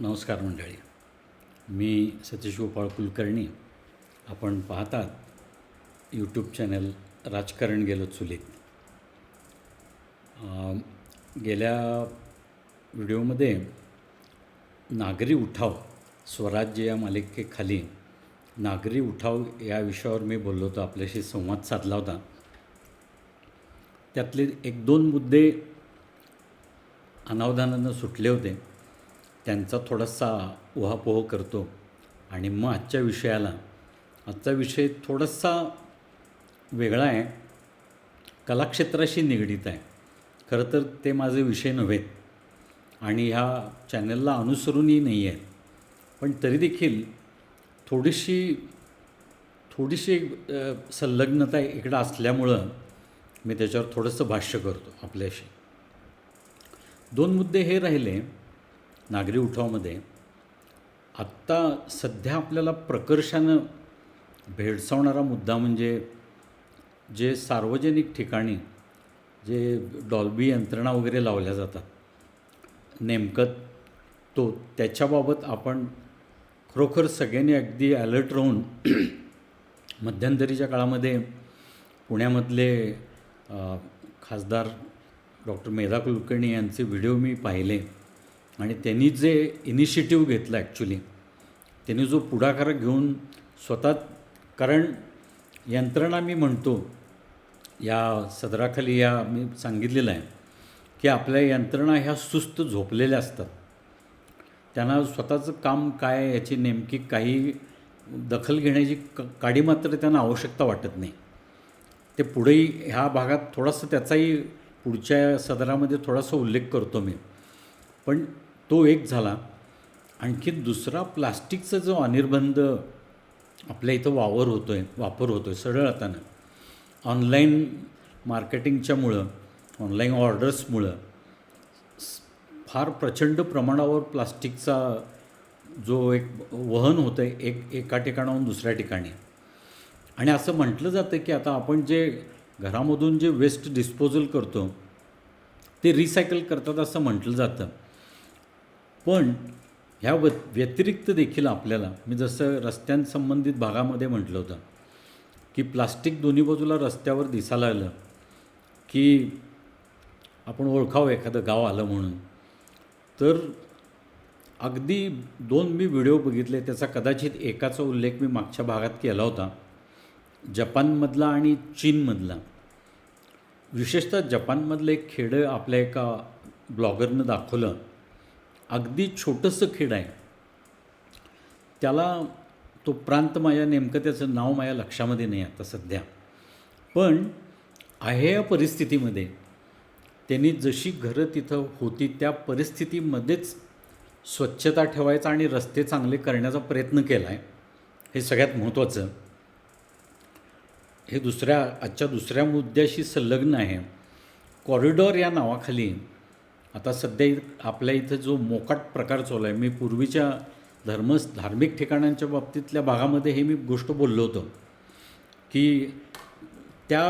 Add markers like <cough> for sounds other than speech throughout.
नमस्कार मंडळी. मी सतीश गोपाळ कुलकर्णी. आपण पाहतात यूट्यूब चॅनल राजकारण गेलं चुलीत. गेल्या व्हिडिओमध्ये नागरी उठाव स्वराज्य या मालिकेखाली नागरी उठाव या विषयावर मी बोललो होतो आपल्याशी संवाद साधला होता. त्यातले एक दोन मुद्दे अनावधानानं सुटले होते. त्यांचा थोडासा उहापोह करतो. आणि मग आजच्या विषयाला आजचा विषय थोडासा वेगळा आहे. कलाक्षेत्राशी निगडीत आहे. खरं तर ते माझे विषय नव्हेत आणि ह्या चॅनलला अनुसरूनही नाही आहेत. पण तरी देखील थोडीशी थोडीशी संलग्नता इकडं असल्यामुळं मी त्याच्यावर थोडंसं भाष्य करतो आपल्याशी. दोन मुद्दे हे राहिले. नागरी उठावामध्ये आत्ता सध्या आपल्याला प्रकर्षानं भेडसावणारा मुद्दा म्हणजे जे सार्वजनिक ठिकाणी जे डॉल्बी यंत्रणा वगैरे लावल्या जातात नेमकं तो त्याच्याबाबत आपण खरोखर सगळ्यांनी अगदी अलर्ट राहून <clears throat> मध्यंतरीच्या काळामध्ये पुण्यामधले खासदार डॉक्टर मेधा कुलकर्णी यांचे व्हिडिओ मी पाहिले. आणि त्यांनी जे इनिशिएटिव्ह घेतला ॲक्च्युली त्यांनी जो पुढाकार घेऊन स्वतः कारण यंत्रणा मी म्हणतो या सदराखाली या मी सांगितलेलं आहे की आपल्या यंत्रणा ह्या सुस्त झोपलेल्या असतात. त्यांना स्वतःचं काम काय याची नेमकी काही दखल घेण्याची क काडी मात्र त्यांना आवश्यकता वाटत नाही. ते पुढेही ह्या भागात थोडासा त्याचाही पुढच्या सदरामध्ये थोडासा उल्लेख करतो मी. पण तो एक झाला. आणखी दुसरा प्लास्टिकचा जो अनिर्बंध आपल्या इथं वावर होतो आहे वापर होतो आहे सरळ हातानं ऑनलाईन मार्केटिंगच्यामुळं ऑनलाईन ऑर्डर्समुळं फार प्रचंड प्रमाणावर प्लास्टिकचा जो एक वहन होतं आहे एक एका ठिकाणाहून दुसऱ्या ठिकाणी. आणि असं म्हटलं जातं की आता आपण जे घरामधून जे वेस्ट डिस्पोजल करतो ते रिसायकल करतात असं म्हटलं जातं. पण ह्या व व्यतिरिक्त देखील आपल्याला मी जसं रस्त्यांसंबंधित भागामध्ये म्हटलं होतं की प्लास्टिक दोन्ही बाजूला रस्त्यावर दिसायला आलं की आपण ओळखावं एखादं गाव आलं म्हणून. तर अगदी दोन मी व्हिडिओ बघितले त्याचा कदाचित एकाचा उल्लेख मी मागच्या भागात केला होता जपानमधला आणि चीनमधला. विशेषतः जपानमधलं एक खेडं आपल्या एका ब्लॉगरनं दाखवलं अगदी छोटंसं खेड आहे. त्याला तो प्रांत माझ्या नेमकं त्याचं नाव माझ्या लक्षामध्ये नाही आता सध्या. पण आहे या परिस्थितीमध्ये त्यांनी जशी घरं तिथं होती त्या परिस्थितीमध्येच स्वच्छता ठेवायचा आणि रस्ते चांगले करण्याचा प्रयत्न केला आहे हे सगळ्यात महत्त्वाचं. हे दुसऱ्या आजच्या दुसऱ्या मुद्द्याशी संलग्न आहे. कॉरिडॉर या नावाखाली आता सध्या आपल्या इथं जो मोकाट प्रकार चालू आहे मी पूर्वीच्या धर्म धार्मिक ठिकाणांच्या बाबतीतल्या भागामध्ये हे मी गोष्ट बोललो होतो की त्या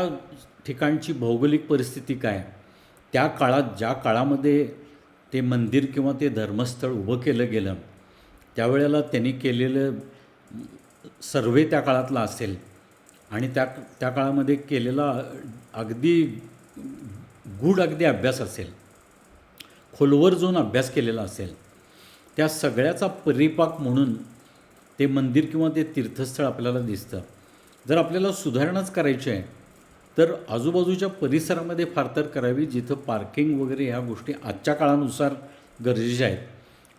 ठिकाणची भौगोलिक परिस्थिती काय? त्या काळात ज्या काळामध्ये ते मंदिर किंवा ते धर्मस्थळ उभं केलं गेलं त्यावेळेला त्यांनी केलेलं सर्वे त्या काळातला असेल आणि त्या त्या काळामध्ये केलेला अगदी गूढ अगदी अभ्यास असेल. खोलवर जाऊन अभ्यास केलेला असेल त्या सगळ्याचा परिपाक म्हणून ते मंदिर किंवा ते तीर्थस्थळ आपल्याला दिसतं. जर आपल्याला सुधारणाच करायची आहे तर आजूबाजूच्या परिसरामध्ये फार तर करावी जिथं पार्किंग वगैरे ह्या गोष्टी आजच्या काळानुसार गरजेच्या आहेत.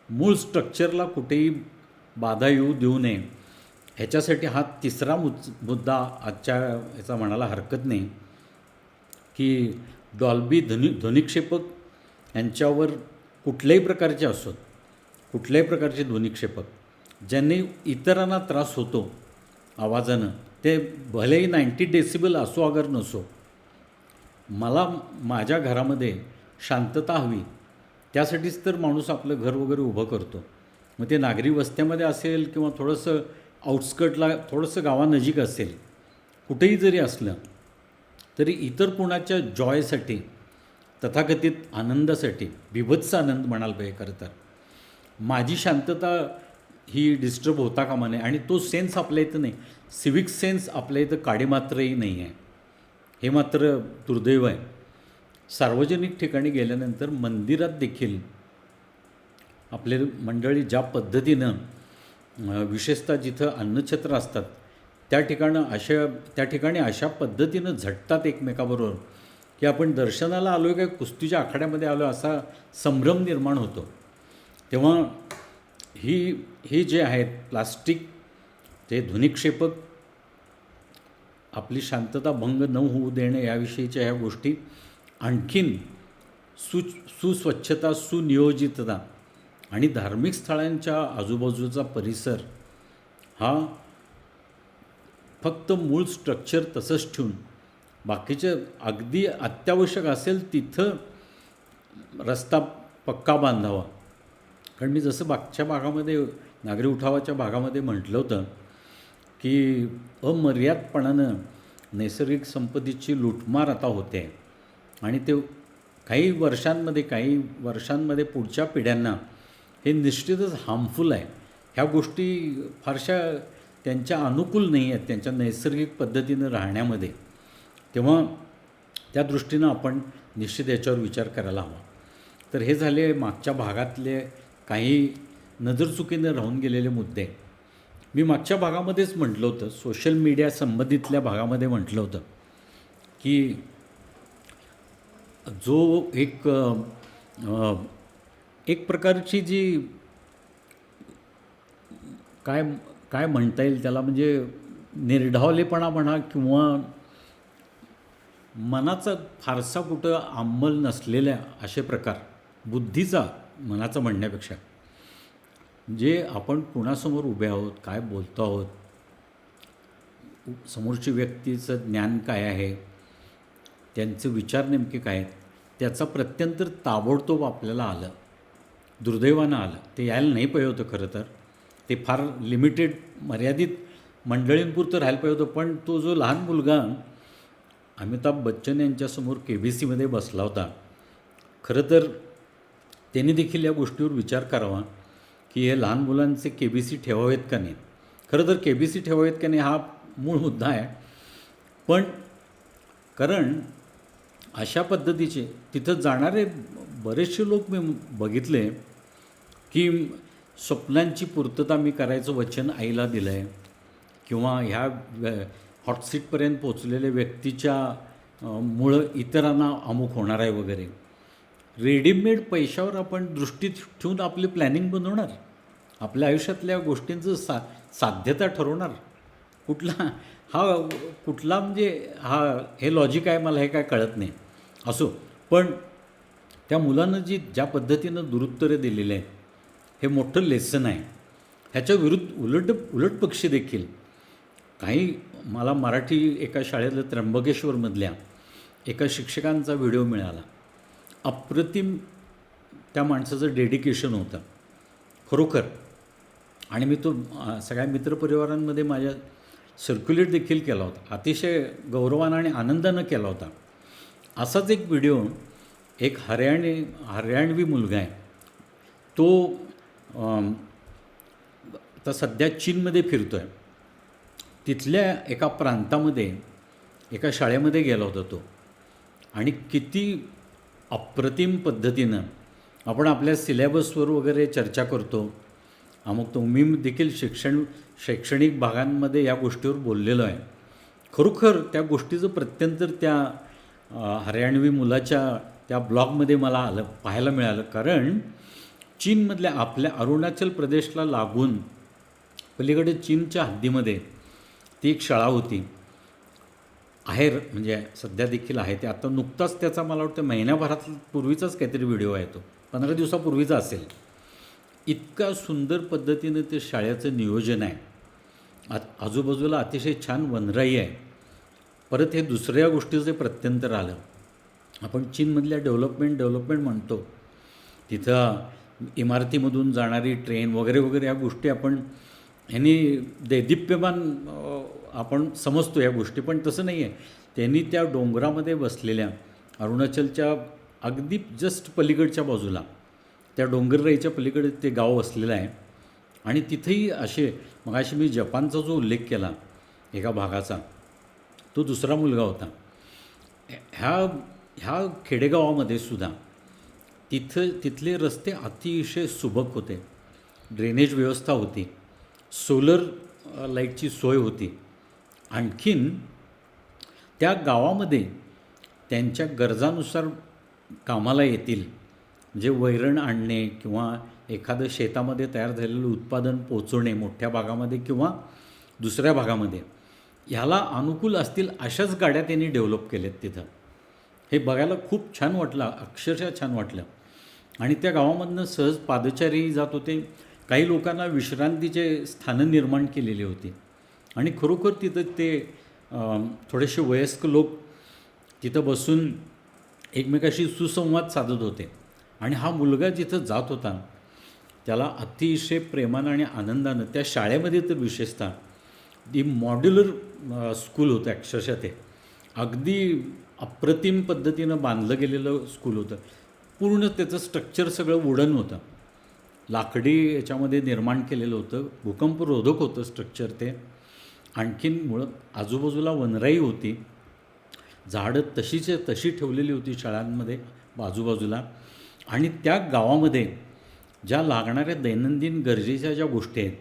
मूळ स्ट्रक्चरला कुठेही बाधा येऊ देऊ नये. ह्याच्यासाठी हा तिसरा मुद मुद्दा आजच्या याचा म्हणायला हरकत नाही की डॉल्बी ध्वनी ध्वनिक्षेपक यांच्यावर कुठल्याही प्रकारचे असोत कुठल्याही प्रकारचे ध्वनिक्षेपक ज्यांनी इतरांना त्रास होतो आवाजानं ते भलेही नाईंटी डेसिबल असो अगर नसो मला माझ्या घरामध्ये शांतता हवी त्यासाठीच तर माणूस आपलं घर वगैरे उभं करतो. मग ते नागरी वस्त्यामध्ये असेल किंवा थोडंसं आउटस्कटला थोडंसं गावानजीक असेल कुठेही जरी असलं तरी इतर कुणाच्या जॉयसाठी तथाकथित आनंदासाठी बिभत्स आनंद म्हणाल पाहिजे खरं तर. माझी शांतता ही डिस्टर्ब होता कामा नये आणि तो सेन्स आपल्या इथं नाही. सिविक सेन्स आपल्या इथं काडीमात्रही नाही आहे. हे मात्र दुर्दैव आहे. सार्वजनिक ठिकाणी गेल्यानंतर मंदिरात देखील आपले मंडळी ज्या पद्धतीनं विशेषतः जिथं अन्नछत्र असतात त्या ठिकाणं अशा त्या ठिकाणी अशा पद्धतीनं झटतात एकमेकाबरोबर. की आपण दर्शनाला आलो आहे काय कुस्तीच्या आखाड्यामध्ये आलो असा संभ्रम निर्माण होतो. तेव्हा ही हे जे आहेत प्लास्टिक ते ध्वनिक्षेपक आपली शांतता भंग न होऊ देणे याविषयीच्या ह्या गोष्टी आणखीन सु सुस्वच्छता सुनियोजितता आणि धार्मिक स्थळांच्या आजूबाजूचा परिसर हा फक्त मूळ स्ट्रक्चर तसंच ठेवून बाकीचे अगदी अत्यावश्यक असेल तिथं रस्ता पक्का बांधावा. कारण मी जसं मागच्या भागामध्ये नागरी उठावाच्या भागामध्ये म्हटलं होतं की अमर्यादपणानं नैसर्गिक संपत्तीची लुटमार आता होते. आहे आणि ते काही वर्षांमध्ये काही वर्षांमध्ये पुढच्या पिढ्यांना हे निश्चितच हार्मफुल आहे. ह्या गोष्टी फारशा त्यांच्या अनुकूल नाही आहेत त्यांच्या नैसर्गिक पद्धतीनं राहण्यामध्ये. तेव्हा त्या दृष्टीनं आपण निश्चित याच्यावर विचार करायला हवा. तर हे झाले मागच्या भागातले काही नजरचुकीनं राहून गेलेले मुद्दे. मी मागच्या भागामध्येच म्हटलं होतं सोशल मीडिया संबंधितल्या भागामध्ये म्हटलं होतं की जो एक एक प्रकारची जी काय काय म्हणता येईल त्याला म्हणजे निर्ढावलेपणा म्हणा किंवा मनाचा फारसा कुठं अंमल नसलेल्या असे प्रकार बुद्धीचा मनाचं म्हणण्यापेक्षा. जे आपण कुणासमोर उभे आहोत काय बोलतो आहोत समोरची व्यक्तीचं ज्ञान काय आहे त्यांचे विचार नेमके काय आहेत त्याचा प्रत्यंतर ताबडतोब आपल्याला आलं दुर्दैवानं आलं. ते यायला नाही पाहिजे होतं खरं तर. ते फार लिमिटेड मर्यादित मंडळींपुरतं राहायला पाहिजे होतं पण तो जो लहान मुलगा अमिताभ बच्चन यांच्यासमोर के बी सीमध्ये बसला होता. खरं तर त्यांनी देखील या गोष्टीवर विचार करावा की हे लहान मुलांचे के बी सी ठेवावेत का नाही खरं तर के बी सी ठेवावेत का नाही हा मूळ मुद्दा आहे. पण कारण अशा पद्धतीचे तिथं जाणारे बरेचसे लोक मी बघितले की स्वप्नांची पूर्तता मी करायचं वचन आईला दिलं आहे किंवा ह्या हॉटसीटपर्यंत पोचलेल्या व्यक्तीच्या मुळं इतरांना अमुक होणार आहे वगैरे. रेडीमेड पैशावर आपण दृष्टी ठेवून आपली प्लॅनिंग बनवणार. आपल्या आयुष्यातल्या गोष्टींचं सा साध्यता ठरवणार. कुठला हा कुठला म्हणजे हा हे लॉजिक आहे मला हे काय कळत नाही. असो पण त्या मुलानं जी ज्या पद्धतीनं दुरुत्तरे दिलेले आहेत हे मोठं लेसन आहे. ह्याच्या विरुद्ध उलट उलटपक्षी देखील. काही मला मराठी एका शाळेतल्या त्र्यंबकेश्वरमधल्या एका शिक्षकांचा व्हिडिओ मिळाला. अप्रतिम त्या माणसाचं डेडिकेशन होतं. खरोखर. आणि मी तो सगळ्या मित्रपरिवारांमध्ये माझ्या सर्क्युलेट देखील केला होता. अतिशय गौरवानं आणि आनंदानं केला होता. असाच एक व्हिडिओ एक हरियाणी हरियाणवी मुलगा आहे. तो अम, आता सध्या चीनमध्ये फिरतो आहे तिथल्या एका प्रांतामध्ये एका शाळेमध्ये गेला होता तो. आणि किती अप्रतिम पद्धतीनं आपण आपल्या सिलेबसवर वगैरे चर्चा करतो. अमुक तो मी देखील शिक्षण शैक्षणिक भागांमध्ये या गोष्टीवर बोललेलो आहे. खरोखर त्या गोष्टीचं प्रत्यंतर त्या हरियाणवी मुलाच्या त्या ब्लॉगमध्ये मला आलं पाहायला मिळालं. कारण चीनमधल्या आपल्या अरुणाचल प्रदेशला लागून पलीकडे चीनच्या हद्दीमध्ये ती एक शाळा होती. आहेर म्हणजे सध्या देखील आहे. ते आता नुकताच त्याचा मला वाटतं महिन्याभरात पूर्वीचाच काहीतरी व्हिडिओ आहे तो. पंधरा दिवसापूर्वीचा असेल. इतका सुंदर पद्धतीनं ते शाळेचं नियोजन आहे. आ आजूबाजूला अतिशय छान वनराई आहे. परत हे दुसऱ्या गोष्टीचं प्रत्यंतर आलं. आपण चीनमधल्या डेव्हलपमेंट डेव्हलपमेंट म्हणतो. तिथं इमारतीमधून जाणारी ट्रेन वगैरे वगैरे या गोष्टी आपण ह्यांनी दैदिप्यमान आपण समजतो या गोष्टी पण तसं नाही आहे त्यांनी त्या डोंगरामध्ये बसलेल्या अरुणाचलच्या अगदी जस्ट पलीकडच्या बाजूला त्या डोंगरराईच्या पलीकडे ते गाव वसलेलं आहे. आणि तिथेही असे मगाशी मी जपानचा जो उल्लेख केला एका भागाचा तो दुसरा मुलगा होता. ह्या ह्या खेडेगावामध्ये सुद्धा तिथं तिथले रस्ते अतिशय सुबक होते. ड्रेनेज व्यवस्था होती. सोलर लाईटची सोय होती. आणखीन त्या गावामध्ये त्यांच्या गरजानुसार कामाला येतील म्हणजे वैरण आणणे किंवा एखादं शेतामध्ये तयार झालेलं उत्पादन पोचवणे मोठ्या भागामध्ये किंवा दुसऱ्या भागामध्ये ह्याला अनुकूल असतील अशाच गाड्या त्यांनी डेव्हलप केल्यात तिथं. हे बघायला खूप छान वाटलं अक्षरशः छान वाटलं. आणि त्या गावामधनं सहज पादचारी जात होते काही लोकांना विश्रांतीचे स्थानं निर्माण केलेली होती. आणि खरोखर तिथं ते थोडेसे वयस्क लोक तिथं बसून एकमेकाशी सुसंवाद साधत होते. आणि हा मुलगा जिथं जात होता त्याला अतिशय प्रेमानं आणि आनंदानं त्या शाळेमध्ये तर विशेषतः ती मॉड्युलर स्कूल होतं अक्षरशः ते. अगदी अप्रतिम पद्धतीनं बांधलं गेलेलं स्कूल होतं. पूर्ण त्याचं स्ट्रक्चर सगळं वुडन होतं. लाकडी याच्यामध्ये निर्माण केलेलं होतं. भूकंपरोधक होतं स्ट्रक्चर ते. आणखीन मुळं आजूबाजूला वनराई होती. झाडं तशीच तशी ठेवलेली होती शाळांमध्ये बाजूबाजूला. आणि त्या गावामध्ये ज्या लागणाऱ्या दैनंदिन गरजेच्या ज्या गोष्टी आहेत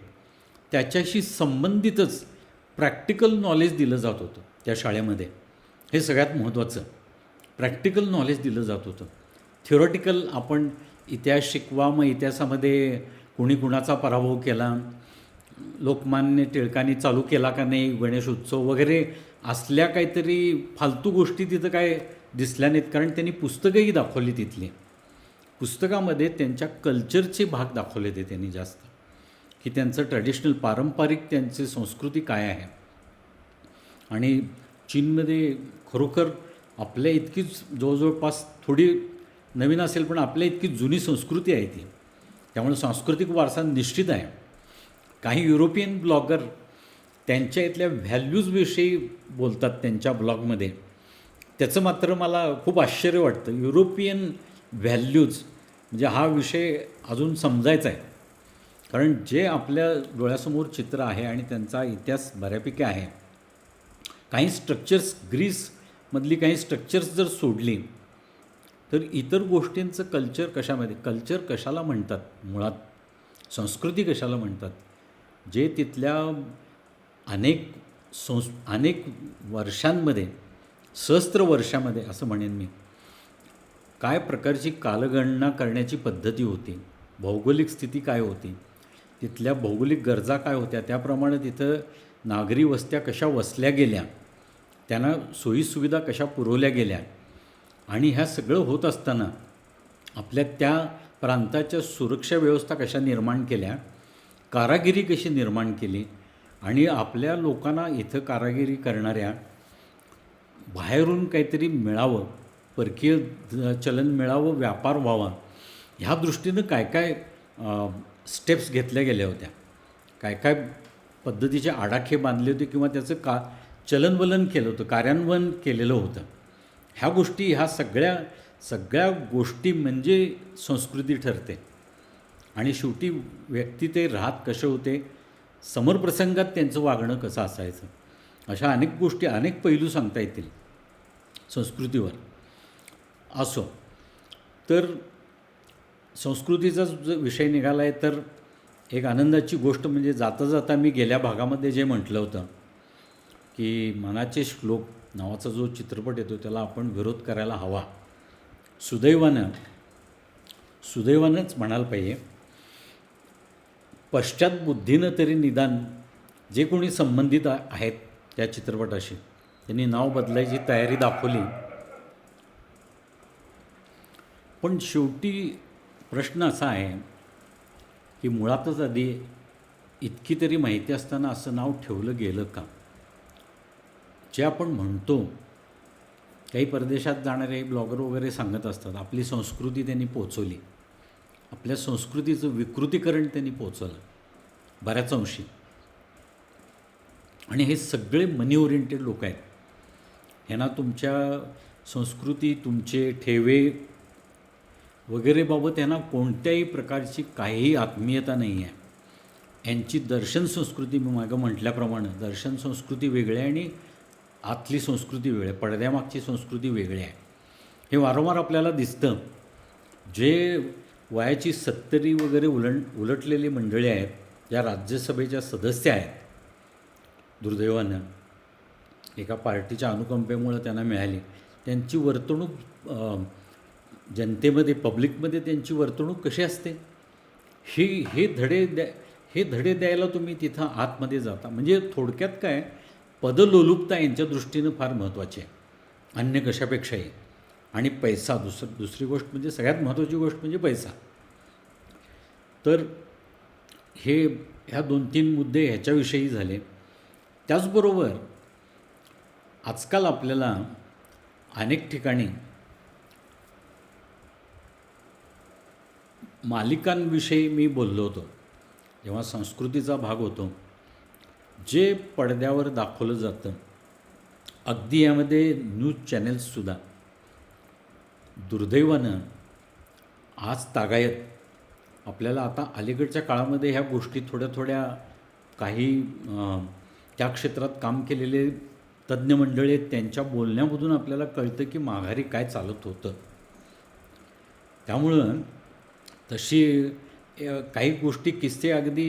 त्याच्याशी संबंधितच प्रॅक्टिकल नॉलेज दिलं जात होतं त्या शाळेमध्ये. हे सगळ्यात महत्त्वाचं प्रॅक्टिकल नॉलेज दिलं जात होतं. थिओरटिकल आपण इतिहास शिकवा मग इतिहासामध्ये कुणी कुणाचा पराभव केला लोकमान्य टिळकांनी चालू केला का नाही गणेश उत्सव वगैरे असल्या काहीतरी फालतू गोष्टी तिथं काय दिसल्या नाहीत कारण त्यांनी पुस्तकंही दाखवली तिथली. पुस्तकामध्ये त्यांच्या कल्चरचे भाग दाखवले ते त्यांनी जास्त की त्यांचं ट्रॅडिशनल पारंपरिक त्यांची संस्कृती काय आहे. आणि चीनमध्ये खरोखर आपल्या इतकीच जवळजवळपास थोडी नवीन असेल पण आपल्या इतकी जुनी संस्कृती आहे ती. त्यामुळे सांस्कृतिक वारसा निश्चित आहे. काही युरोपियन ब्लॉगर त्यांच्या इथल्या व्हॅल्यूजविषयी बोलतात त्यांच्या ब्लॉगमध्ये. त्याचं मात्र मला खूप आश्चर्य वाटतं. युरोपियन व्हॅल्यूज म्हणजे हा विषय अजून समजायचा आहे. कारण जे आपल्या डोळ्यासमोर चित्र आहे आणि त्यांचा इतिहास बऱ्यापैकी आहे. काही स्ट्रक्चर्स ग्रीसमधली काही स्ट्रक्चर्स जर सोडली तर इतर गोष्टींचं कल्चर कशामध्ये कल्चर कशाला म्हणतात? मुळात संस्कृती कशाला म्हणतात? जे तिथल्या अनेक संस् अनेक वर्षांमध्ये सहस्त्र वर्षामध्ये असं म्हणेन मी काय प्रकारची कालगणना करण्याची पद्धती होती? भौगोलिक स्थिती काय होती? तिथल्या भौगोलिक गरजा काय होत्या? त्याप्रमाणे तिथं नागरी वस्त्या कशा वसल्या गेल्या? त्यांना सोयीसुविधा कशा पुरवल्या गेल्या? आणि ह्या सगळं होत असताना आपल्या त्या प्रांताच्या सुरक्षा व्यवस्था कशा निर्माण केल्या कारागिरी कशी निर्माण केली आणि आपल्या लोकांना इथं कारागिरी करणाऱ्या बाहेरून काहीतरी मिळावं परकीय चलन मिळावं व्यापार व्हावा ह्या दृष्टीनं काय काय स्टेप्स घेतल्या गेल्या होत्या? काय काय पद्धतीचे आडाखे बांधले होते किंवा त्याचं का चलनवलन केलं होतं कार्यान्वयन केलेलं होतं? ह्या गोष्टी ह्या सगळ्या सगळ्या गोष्टी म्हणजे संस्कृती ठरते. आणि शेवटी व्यक्ती ते राहत कसे होते समरप्रसंगात त्यांचं वागणं कसं असायचं अशा अनेक गोष्टी अनेक पैलू सांगता येतील संस्कृतीवर. असो तर संस्कृतीचा जो विषय निघाला आहे तर एक आनंदाची गोष्ट म्हणजे जाता जाता मी गेल्या भागामध्ये जे म्हटलं होतं की मनाचे श्लोक नावाचा जो चित्रपट येतो त्याला आपण विरोध करायला हवा. सुदैवानं सुदैवानंच म्हणायला पाहिजे पश्चात बुद्धीनं तरी निदान जे कोणी संबंधित आहेत त्या चित्रपटाशी त्यांनी नाव बदलायची तयारी दाखवली. पण शेवटी प्रश्न असा आहे की मुळातच आधी इतकी तरी माहिती असताना असं नाव ठेवलं गेलं का? जे आपण म्हणतो काही परदेशात जाणारे ब्लॉगर वगैरे सांगत असतात आपली संस्कृती त्यांनी पोचवली. आपल्या संस्कृतीचं विकृतीकरण त्यांनी पोचवलं बऱ्याच अंशी. आणि हे सगळे मनी ओरिएंटेड लोक आहेत. ह्यांना तुमच्या संस्कृती तुमचे ठेवे वगैरेबाबत यांना कोणत्याही प्रकारची काहीही आत्मीयता नाही आहे. यांची दर्शन संस्कृती मी मागं म्हटल्याप्रमाणे दर्शन संस्कृती वेगळी आहे आणि आतली संस्कृती वेगळी आहे पडद्यामागची संस्कृती वेगळी आहे. हे वारंवार आपल्याला दिसतं. जे वयाची सत्तरी वगैरे उलट उलटलेली मंडळी आहेत ज्या राज्यसभेच्या सदस्य आहेत दुर्दैवानं एका पार्टीच्या अनुकंपेमुळं त्यांना मिळाली. त्यांची वर्तणूक जनतेमध्ये पब्लिकमध्ये त्यांची वर्तणूक कशी असते? ही हे धडे द्या हे धडे द्यायला तुम्ही तिथं आतमध्ये जाता. म्हणजे थोडक्यात काय पदलोलुपता यांच्या दृष्टीनं फार महत्त्वाची आहे. अन्य कशापेक्षाही. आणि पैसा दुसर दुसरी गोष्ट म्हणजे सगळ्यात महत्त्वाची गोष्ट म्हणजे पैसा. तर हे ह्या दोन तीन मुद्दे ह्याच्याविषयी झाले. त्याचबरोबर आजकाल आपल्याला अनेक ठिकाणी मालिकांविषयी मी बोललो होतो. जेव्हा संस्कृतीचा भाग होतो जे पडद्यावर दाखवलं जातं अगदी यामध्ये न्यूज चॅनेल्ससुद्धा दुर्दैवानं आज तागायत. आपल्याला आता अलीकडच्या काळामध्ये ह्या गोष्टी थोड्या थोड्या काही त्या क्षेत्रात काम केलेले तज्ज्ञ मंडळी आहेत त्यांच्या बोलण्यामधून आपल्याला कळतं की माघारी काय चालत होतं. त्यामुळं तशी काही गोष्टी किस्से अगदी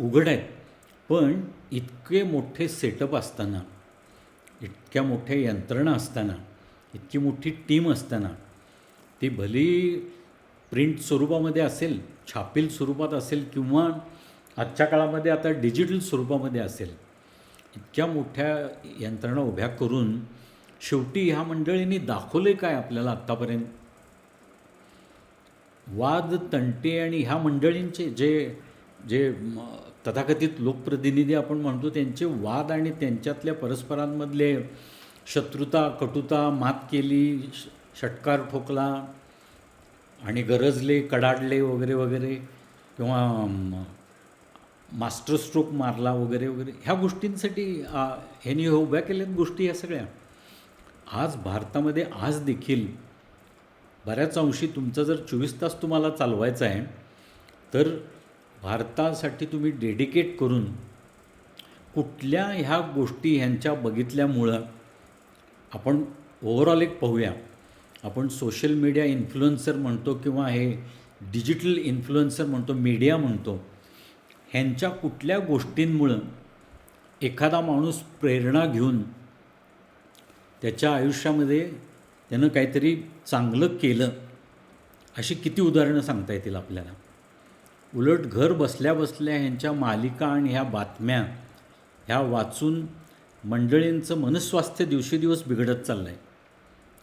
उघड आहेत. पण इतके मोठे सेटअप असताना इतक्या मोठ्या यंत्रणा असताना इतकी मोठी टीम असताना ती भली प्रिंट स्वरूपामध्ये असेल छापील स्वरूपात असेल किंवा आजच्या काळामध्ये आता डिजिटल स्वरूपामध्ये असेल इतक्या मोठ्या यंत्रणा उभ्या करून शेवटी ह्या मंडळींनी दाखवले काय आपल्याला आत्तापर्यंत? वाद तंटे आणि ह्या मंडळींचे जे जे तथाकथित लोकप्रतिनिधी आपण म्हणतो त्यांचे वाद आणि त्यांच्यातल्या परस्परांमधले शत्रुता कटुता मात केली श- षटकार ठोकला आणि गरजले कडाडले वगैरे वगैरे किंवा मास्टरस्ट्रोक मास्टर स्ट्रोक मारला वगैरे वगैरे ह्या गोष्टींसाठी ह्यांनी हो उभ्या केल्यात गोष्टी ह्या सगळ्या. आज भारतामध्ये आज देखील बऱ्याच अंशी तुमचं जर चोवीस तास तुम्हाला चालवायचं आहे तर भारतासाठी तुम्ही डेडिकेट करून कुठल्या ह्या गोष्टी ह्यांच्या बघितल्यामुळं आपण ओव्हरऑल एक पाहूया. आपण सोशल मीडिया इन्फ्लुएन्सर म्हणतो किंवा हे डिजिटल इन्फ्लुएन्सर म्हणतो मीडिया म्हणतो ह्यांच्या कुठल्या गोष्टींमुळं एखादा माणूस प्रेरणा घेऊन त्याच्या आयुष्यामध्ये त्यानं काहीतरी चांगलं केलं अशी किती उदाहरणं सांगता येतील आपल्याला? उलट घर बसल्या बसल्या ह्यांच्या मालिका आणि ह्या बातम्या ह्या वाचून मंडळींचं मनस्वास्थ्य दिवसेदिवस बिघडत चाललं आहे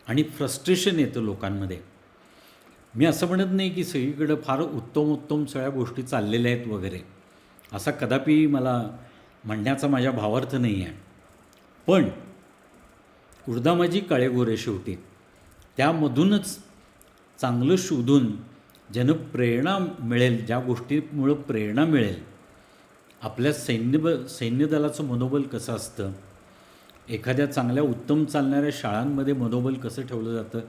आणि फ्रस्ट्रेशन येतं लोकांमध्ये. मी असं म्हणत नाही की सगळीकडं फार उत्तम उत्तम सगळ्या गोष्टी चाललेल्या आहेत वगैरे. असा कदापि मला म्हणण्याचा माझ्या भावार्थ नाही आहे. पण उर्दामाजी काळेगोरे शेवटी त्यामधूनच चांगलं शोधून ज्यानं प्रेरणा मिळेल ज्या गोष्टीमुळं प्रेरणा मिळेल आपल्या सैन्य ब मनोबल कसं असतं? एखाद्या चांगल्या उत्तम चालणाऱ्या शाळांमध्ये मनोबल कसं ठेवलं जातं?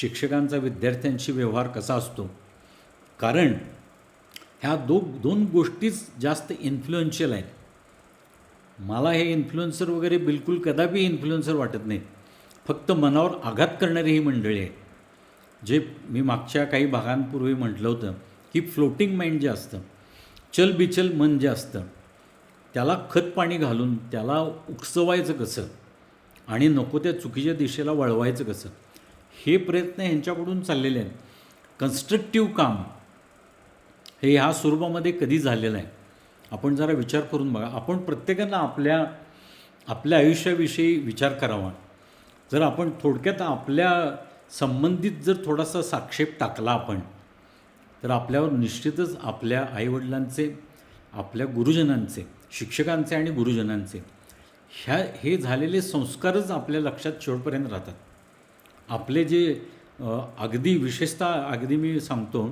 शिक्षकांचा विद्यार्थ्यांशी व्यवहार कसा असतो? कारण ह्या दो दोन गोष्टीच जास्त इन्फ्लुएन्शियल आहेत. मला हे इन्फ्लुएन्सर वगैरे बिलकुल कदापि इन्फ्लुएन्सर वाटत नाहीत. फक्त मनावर आघात करणारी ही मंडळी आहेत. जे मी मागच्या काही भागांपूर्वी म्हटलं होतं की फ्लोटिंग माइंड जे असतं चलबिचल मन जे असतं त्याला खत पाणी घालून त्याला उकसवायचं कसं? आणि नको त्या चुकीच्या दिशेला वळवायचं कसं? हे प्रयत्न ह्यांच्याकडून चाललेले आहेत. कन्स्ट्रक्टिव्ह काम हे ह्या स्वरूपामध्ये कधी झालेलं आहे आपण जरा विचार करून बघा. आपण प्रत्येकानं आपल्या आपल्या आयुष्याविषयी विचार करावा. जर आपण थोडक्यात आपल्या संबंधित जर थोडासा साक्षेप टाकला आपण तर आपल्यावर निश्चितच आपल्या आईवडिलांचे आपल्या गुरुजनांचे शिक्षकांचे आणि गुरुजनांचे ह्या हे झालेले संस्कारच आपल्या लक्षात शेवटपर्यंत राहतात. आपले जे अगदी विशेषतः अगदी मी सांगतो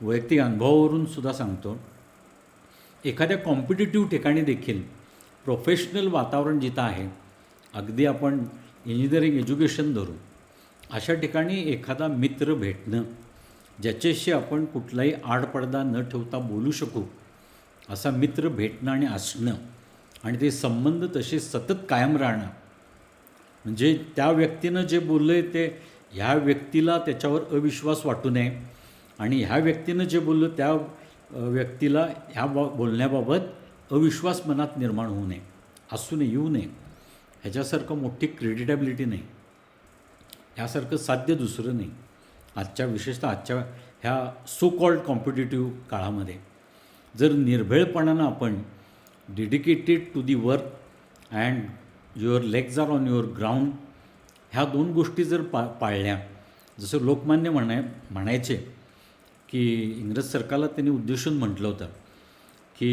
वैयक्तिक अनुभवावरून सुद्धा सांगतो एखाद्या कॉम्पिटेटिव्ह ठिकाणी देखील प्रोफेशनल वातावरण जिथं आहे अगदी आपण इंजिनिअरिंग एज्युकेशन धरू अशा ठिकाणी एखादा मित्र भेटणं ज्याच्याशी आपण कुठलाही आडपडदा न ठेवता बोलू शकू असा मित्र भेटणं आणि असणं आणि ते संबंध तसे सतत कायम राहणं. म्हणजे त्या व्यक्तीनं जे बोललं आहे ते ह्या व्यक्तीला त्याच्यावर अविश्वास वाटू नये आणि ह्या व्यक्तीनं जे बोललं त्या व्यक्तीला ह्या बा बोलण्याबाबत अविश्वास मनात निर्माण होऊ नये असू नये येऊ नये. ह्याच्यासारखं मोठी क्रेडिटॅबिलिटी नाही. ह्यासारखं साध्य दुसरं नाही. आजच्या विशेषतः आजच्या ह्या सो कॉल्ड कॉम्पिटेटिव्ह काळामध्ये जर निर्भेळपणानं आपण dedicated to the work and your legs are on your ground ह्या दोन गोष्टी जर पा पाळल्या जसं लोकमान्य म्हणाय म्हणायचे की इंग्रज सरकारला त्यांनी उद्देशून म्हटलं होतं की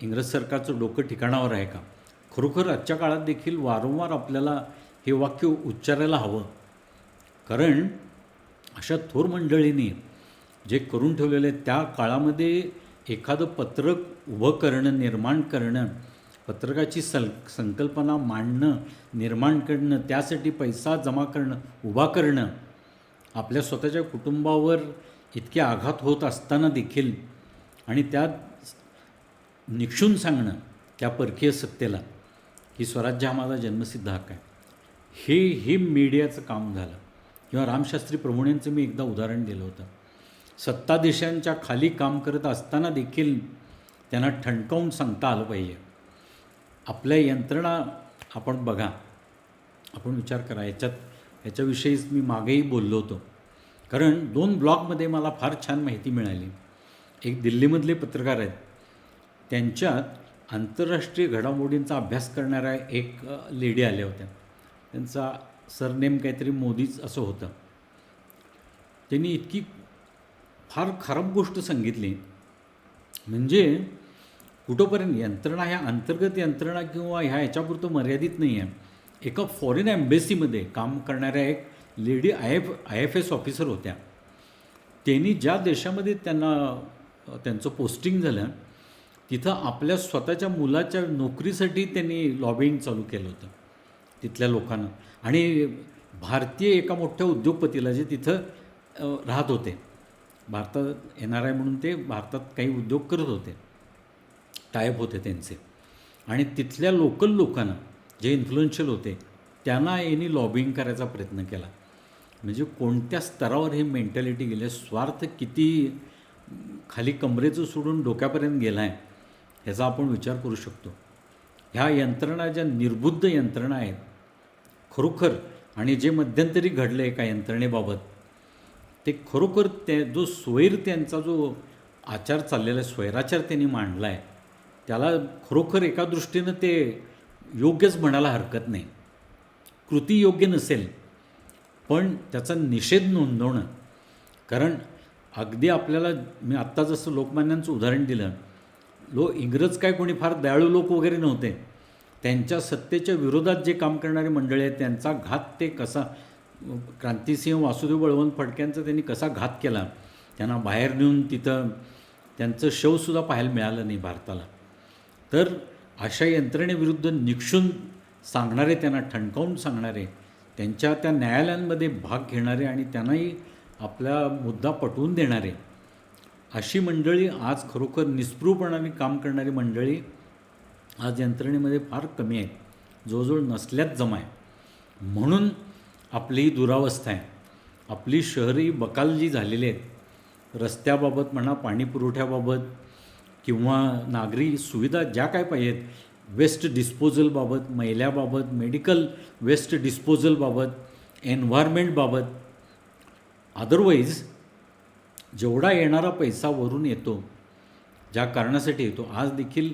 इंग्रज सरकारचं डोकं ठिकाणावर आहे का? खरोखर आजच्या काळात देखील वारंवार आपल्याला हे वाक्य उच्चारायला हवं. कारण अशा थोर मंडळींनी जे करून ठेवलेलं आहे त्या काळामध्ये एखादं पत्रक उभं करणं निर्माण करणं पत्रकाची सल संकल्पना मांडणं निर्माण करणं त्यासाठी पैसा जमा करणं उभा करणं आपल्या स्वतःच्या कुटुंबावर इतके आघात होत असताना देखील आणि त्यात निक्षून सांगणं त्या परकीय सत्तेला की स्वराज्य हा माझा जन्मसिद्ध हक्क आहे. हे हे मीडियाचं काम झालं. किंवा रामशास्त्री प्रभुणेंचं मी एकदा उदाहरण दिलं होतं. सत्ताधीशांच्या खाली काम करत असताना देखील त्यांना ठणकावून सांगता आलं पाहिजे. आपल्या यंत्रणा आपण बघा. आपण विचार करा याच्यात याच्याविषयीच मी मागेही बोललो होतो. कारण दोन ब्लॉगमध्ये मला फार छान माहिती मिळाली. एक दिल्लीमधले पत्रकार आहेत. त्यांच्यात आंतरराष्ट्रीय घडामोडींचा अभ्यास करणाऱ्या एक लेडी आल्या होत्या. त्यांचा सरनेम काहीतरी मोदीच असं होतं. त्यांनी इतकी फार खराब गोष्ट सांगितली. म्हणजे कुठंपर्यंत यंत्रणा ह्या अंतर्गत यंत्रणा किंवा ह्या ह्याच्यापुरतं मर्यादित नाही आहे. एका फॉरेन एम्बेसीमध्ये काम करणाऱ्या एक lady I F I F S officer होत्या. त्यांनी ज्या देशामध्ये त्यांना त्यांचं पोस्टिंग झालं तिथं आपल्या स्वतःच्या मुलाच्या नोकरीसाठी त्यांनी लॉबिंग चालू केलं होतं. तिथल्या लोकांना. आणि भारतीय एका मोठ्या उद्योगपतीला जे तिथं राहत होते. भारतात येणार आहे म्हणून ते भारतात काही उद्योग करत होते. टायप होते त्यांचे. आणि तिथल्या लोकल लोकांना जे इन्फ्लुएन्शियल होते त्यांना यांनी लॉबिंग करायचा प्रयत्न केला. म्हणजे कोणत्या स्तरावर ही मेंटॅलिटी गेली स्वार्थ किती खाली कमरेचं सोडून डोक्यापर्यंत गेला आहे ह्याचा आपण विचार करू शकतो. ह्या यंत्रणा ज्या निर्बुद्ध यंत्रणा आहेत खरोखर आणि जे मध्यंतरी घडलं एका यंत्रणेबाबत ते खरोखर ते जो स्वैर त्यांचा जो आचार चाललेला आहे स्वैराचार त्यांनी मांडला आहे त्याला खरोखर एका दृष्टीनं ते योग्यच म्हणायला हरकत नाही. कृती योग्य नसेल पण त्याचा निषेध नोंदवणं कारण अगदी आपल्याला मी आत्ता जसं लोकमान्यांचं उदाहरण दिलं लो इंग्रज काय कोणी फार दयाळू लोक वगैरे नव्हते त्यांच्या सत्तेच्या विरोधात जे काम करणारे मंडळी आहेत त्यांचा घात ते कसा क्रांतिसिंह वासुदेव बळवंत फडक्यांचा त्यांनी कसा घात केला त्यांना बाहेर नेऊन तिथं त्यांचं शवसुद्धा पाहायला मिळालं नाही भारताला. तर अशा यंत्रणेविरुद्ध निक्षून सांगणारे त्यांना ठणकावून सांगणारे त्यांच्या त्या न्यायालयांमध्ये भाग घेणारे आणि त्यांनाही आपला मुद्दा पटवून देणारे अशी मंडळी आज खरोखर निस्पृहपणाने काम करणारी मंडळी आज यंत्रणेमध्ये फार कमी आहेत. जवळजवळ नसल्याच जमा आहे म्हणून आपली दुरावस्था आहे. आपली शहरी बकाल जी झालेली आहेत रस्त्याबाबत म्हणा पाणी पुरवठ्याबाबत किंवा नागरी सुविधा ज्या काय पाहिजेत वेस्ट डिस्पोजलबाबत महिल्याबाबत मेडिकल वेस्ट डिस्पोजलबाबत एन्व्हायरमेंटबाबत अदरवाईज जेवढा येणारा पैसा वरून येतो ज्या कारणासाठी येतो आज देखील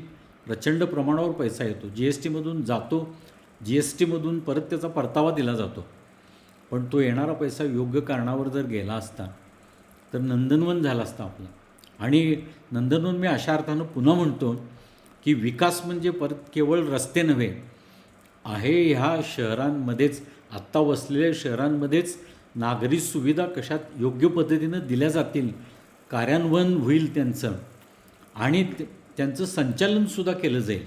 प्रचंड प्रमाणावर पैसा येतो. जी एस टीमधून जातो. जी एस टीमधून परत त्याचा परतावा दिला जातो. पण तो येणारा पैसा योग्य कारणावर जर गेला असता तर नंदनवन झाला असतं आपलं. आणि नंदनवन मी अशा अर्थानं पुन्हा म्हणतो की विकास म्हणजे परत केवळ रस्ते नव्हे आहे ह्या शहरांमध्येच आत्ता वसलेल्या शहरांमध्येच नागरी सुविधा कशात योग्य पद्धतीनं दिल्या जातील कार्यान्वयन होईल त्यांचं. आणि त्यांचं संचालनसुद्धा केलं जाईल.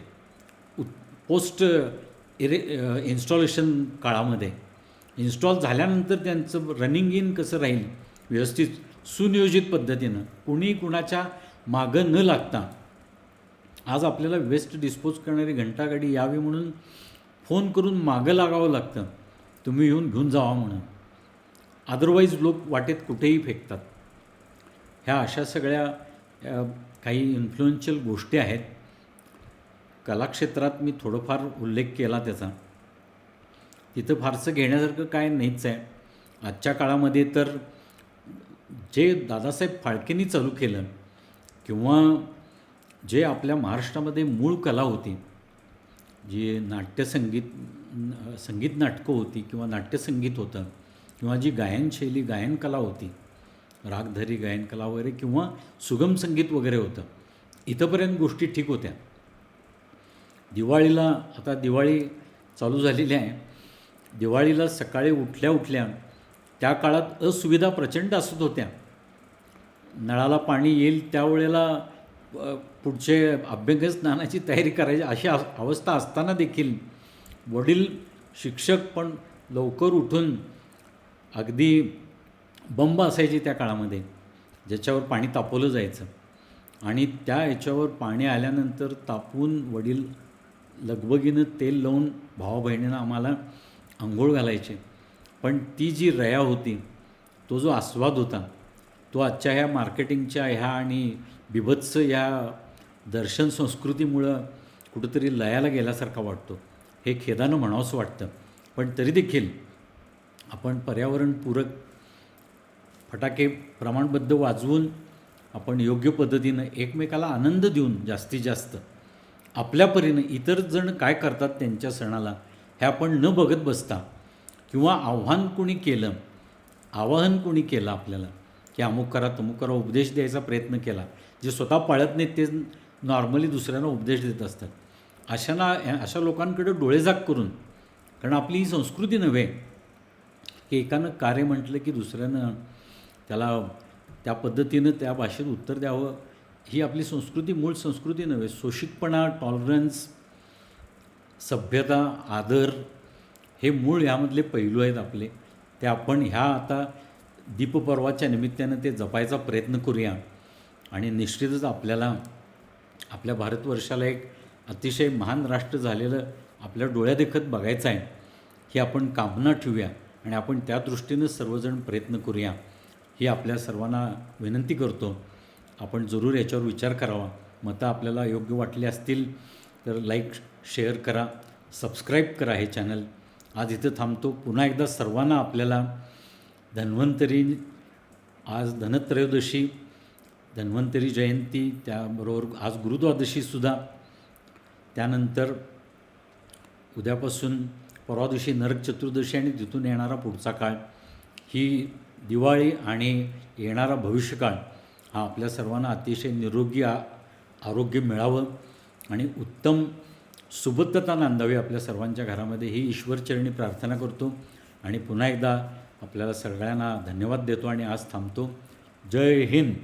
उ पोस्ट इरे इन्स्टॉलेशन काळामध्ये. इन्स्टॉल झाल्यानंतर त्यांचं रनिंग इन कसं राहील? व्यवस्थित सुनियोजित पद्धतीनं. कुणी कुणाच्या मागं न लागता. आज आपल्याला वेस्ट डिस्पोज करणारी घंटागाडी यावी म्हणून फोन करून मागं लागावं लागतं. तुम्ही येऊन घेऊन जावा म्हणून. अदरवाईज लोक वाटेत कुठेही फेकतात. ह्या अशा सगळ्या काही इन्फ्लुएन्शियल गोष्टी आहेत. कलाक्षेत्रात मी थोडंफार उल्लेख केला त्याचा. तिथं फारसं घेण्यासारखं काय नाहीच आहे. आजच्या काळामध्ये तर जे दादासाहेब फाळकेंनी चालू केलं किंवा जे आपल्या महाराष्ट्रामध्ये मूळ कला होती जी नाट्यसंगीत संगीत नाटकं होती किंवा नाट्यसंगीत होतं किंवा जी गायनशैली गायनकला होती रागधरी गायनकला वगैरे किंवा सुगम संगीत वगैरे होतं. इथंपर्यंत गोष्टी ठीक होत्या. दिवाळीला आता दिवाळी चालू झालेली आहे. दिवाळीला सकाळी उठल्या उठल्या त्या काळात असुविधा प्रचंड असत होत्या. नळाला पाणी येईल त्यावेळेला पुढचे अभ्यंग स्नानाची तयारी करायची अशी अवस्था असताना देखील वडील शिक्षक पण लवकर उठून अगदी बंब असायची त्या काळामध्ये ज्याच्यावर पाणी तापवलं जायचं. आणि त्या याच्यावर पाणी आल्यानंतर तापून वडील लगबगीनं तेल लावून भावा बहिणीनं आम्हाला आंघोळ घालायचे. पण ती जी रया होती तो जो आस्वाद होता तो आजच्या ह्या मार्केटिंगच्या ह्या आणि बिभत्स ह्या दर्शन संस्कृतीमुळं कुठंतरी लयाला गेल्यासारखा वाटतो. हे खेदानं म्हणावंसं वाटतं. पण तरी देखील आपण पर्यावरणपूरक फटाके प्रमाणबद्ध वाजवून आपण योग्य पद्धतीनं एकमेकाला आनंद देऊन जास्तीत जास्त आपल्या परीनं इतर जण काय करतात त्यांच्या सणाला हे आपण न बघत बसता किंवा आव्हान कोणी केलं आवाहन कोणी केलं आपल्याला की अमुक करा तमुक करा उपदेश द्यायचा प्रयत्न केला जे स्वतः पाळत नाहीत ते नॉर्मली दुसऱ्यांना उपदेश देत असतात. अशांना अशा लोकांकडे डोळेझाक करून कारण आपली ही संस्कृती नव्हे की एकानं कार्य म्हटलं की दुसऱ्यानं त्याला त्या पद्धतीनं त्या भाषेत उत्तर द्यावं. ही आपली संस्कृती मूळ संस्कृती नव्हे सोशिकपणा टॉलरन्स सभ्यता आदर हे मूळ ह्यामधले पैलू आहेत आपले. ते आपण ह्या आता दीपपर्वाच्या निमित्तानं ते जपायचा प्रयत्न करूया. आणि निश्चितच आपल्याला आपल्या भारतवर्षाला एक अतिशय महान राष्ट्र झालेलं आपल्या डोळ्यादेखत बघायचं आहे. ही आपण कामना ठेवूया आणि आपण त्या दृष्टीनं सर्वजण प्रयत्न करूया. ही आपल्या सर्वांना विनंती करतो. आपण जरूर याच्यावर विचार करावा. मतं आपल्याला योग्य वाटली असतील तर लाईक शेअर करा. सबस्क्राईब करा हे चॅनल आज इथं थांबतो. पुन्हा एकदा सर्वांना आपल्याला धन्वंतरी आज धनत्रयोदशी धन्वंतरी जयंती त्याबरोबर आज गुरुद्वादशीसुद्धा त्यानंतर उद्यापासून परवा दिवशी नरक चतुर्दशी आणि तिथून येणारा पुढचा काळ. ही दिवाळी आणि येणारा भविष्यकाळ हा आपल्या सर्वांना अतिशय निरोगी आ आरोग्य मिळावं आणि उत्तम सुबद्धता नांदावी आपल्या सर्वांच्या घरामध्ये ही ईश्वरचरणी प्रार्थना करतो. आणि पुन्हा एकदा आपल्याला सगळ्यांना धन्यवाद देतो आणि आज थांबतो. जय हिंद.